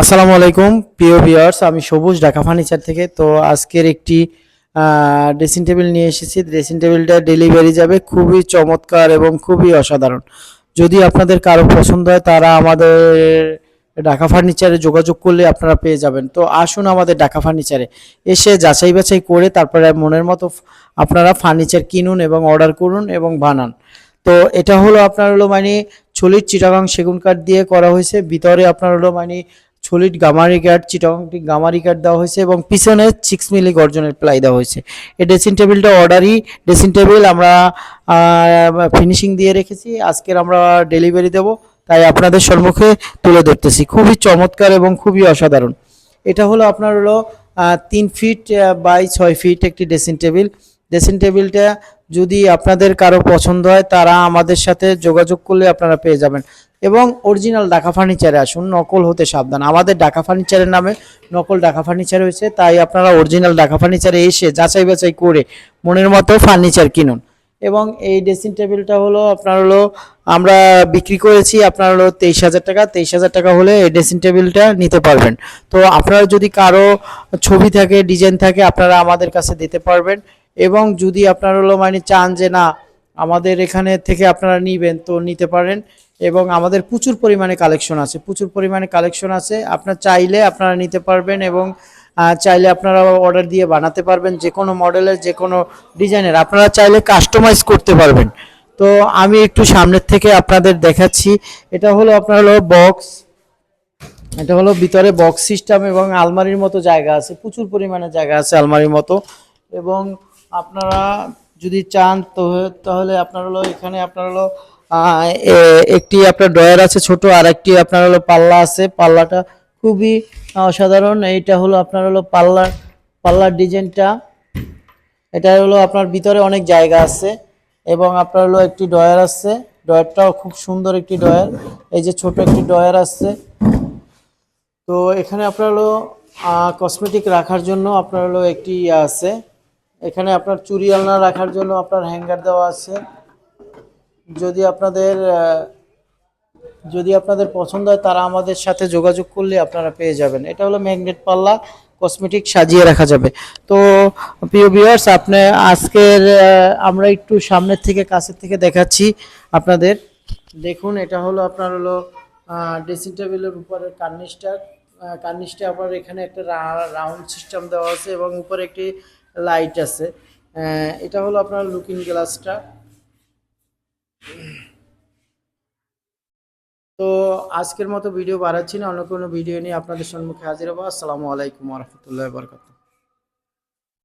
আসসালামু আলাইকুম, প্রিয় ভিউয়ার্স, আমি সবুজ, ঢাকা ফার্নিচার থেকে। তো আজকের একটি ড্রেসিং টেবিল নিয়ে এসেছি। ড্রেসিং টেবিলটা ডেলিভারি যাবে খুবই চমৎকার এবং খুবই অসাধারণ। যদি আপনাদের কারও পছন্দ হয়, তারা আমাদের ঢাকা ফার্নিচারে যোগাযোগ করলে আপনারা পেয়ে যাবেন। তো আসুন আমাদের ঢাকা ফার্নিচারে। এসে যাচাই বাছাই করে তারপরে মনের মতো আপনারা ফার্নিচার কিনুন এবং অর্ডার করুন এবং বানান। তো এটা হলো আপনার হলো মানে ছলির চিটাগাং সেগুন কাঠ দিয়ে করা হয়েছে। ভিতরে আপনার হলো মানে ছলিট গামারি কাঠ চিটাগাংটি গামারি কাঠ দেওয়া হয়েছে এবং পিছনে সিক্স মিলি গর্জনের প্লাই দেওয়া হয়েছে। এই ড্রেসিং টেবিলটা অর্ডারই ড্রেসিং টেবিল আমরা ফিনিশিং দিয়ে রেখেছি। আজকের আমরা ডেলিভারি দেব। তাই আপনাদের সম্মুখে তুলে ধরতেছি। খুবই চমৎকার এবং খুবই অসাধারণ। এটা হলো আপনার হলো তিন ফিট বাই ছয় ফিট একটি ড্রেসিং টেবিল ড্রেসিং টেবিলটা যদি আপনাদের কারও পছন্দ হয়, তারা আমাদের সাথে যোগাযোগ করলে আপনারা পেয়ে যাবেন। এবং অরিজিনাল ডাকা ফার্নিচারে আসুন, নকল হতে সাবধান। আমাদের ডাকা ফার্নিচারের নামে নকল ডাকা ফার্নিচার হয়েছে তাই আপনারা অরিজিনাল ডাকা ফার্নিচারে এসে যাচাই বাছাই করে মনের মতো ফার্নিচার কিনুন। এবং এই ড্রেসিং টেবিলটা হলো, আপনার হলো, আমরা বিক্রি করেছি, আপনার হলো তেইশ হাজার টাকা। তেইশ হাজার টাকা হলে এই ড্রেসিং টেবিলটা নিতে পারবেন। তো আপনারা যদি কারও ছবি থাকে ডিজাইন থাকে, আপনারা আমাদের কাছে দিতে পারবেন। এবং যদি আপনার হলো মানে চান যে না, আমাদের এখানে থেকে আপনারা নিবেন, তো নিতে পারেন। এবং আমাদের প্রচুর পরিমাণে কালেকশন আছে, প্রচুর পরিমাণে কালেকশন আছে। আপনার চাইলে আপনারা নিতে পারবেন এবং চাইলে আপনারা অর্ডার দিয়ে বানাতে পারবেন যে কোনো মডেলের যে কোনো ডিজাইনের আপনারা চাইলে কাস্টমাইজ করতে পারবেন। তো আমি একটু সামনের থেকে আপনাদের দেখাচ্ছি। এটা হলো আপনার হলো বক্স এটা হলো ভিতরে বক্স সিস্টেম এবং আলমারির মতো জায়গা আছে। প্রচুর পরিমাণে জায়গা আছে আলমারির মতো। এবং আপনারা যদি চান তো তাহলে আপনার হলো এখানে আপনার হলো একটি আপনার ড্রয়ার আছে ছোট আর একটি আপনার হলো পাল্লা আছে। পাল্লাটা খুবই অসাধারণ। এইটা হলো আপনার হলো পাল্লার পাল্লার ডিজাইনটা। এটা হলো আপনার ভিতরে অনেক জায়গা আছে এবং আপনার হলো একটি ডয়ার আছে। ডয়ারটাও খুব সুন্দর একটি ডয়ার এই যে ছোট একটি ডয়ার আছে। তো এখানে আপনার হলো কসমেটিক রাখার জন্য আপনার হলো একটি ইয়ে আছে। এখানে আপনার চুরি আলনা রাখার জন্য আপনার হ্যাঙ্গার দেওয়া আছে। যদি আপনাদের যদি আপনাদের পছন্দ হয়, তারা আমাদের সাথে যোগাযোগ করলে আপনারা পেয়ে যাবেন। এটা হলো ম্যাগনেট পাল্লা, কসমেটিক সাজিয়ে রাখা যাবে। তো, প্রিয় ভিউয়ার্স আপনি আজকের আমরা একটু সামনের থেকে কাছের থেকে দেখাচ্ছি আপনাদের। দেখুন, এটা হলো আপনার হলো ড্রেসিং টেবিলের উপরে কার্নিশটা কার্নিশটা আবার এখানে একটা রাউন্ড সিস্টেম দেওয়া আছে এবং উপরে একটি লাইট আছে। এটা হলো আপনার লুকিং গ্লাসটা তো আজকের মতো ভিডিও বাড়াচ্ছি না, অন্য কোনো ভিডিও নিয়ে আপনাদের সম্মুখে হাজির হব। আসসালামু আলাইকুম রহমতুল্লাহ বরকাত